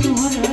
তোমার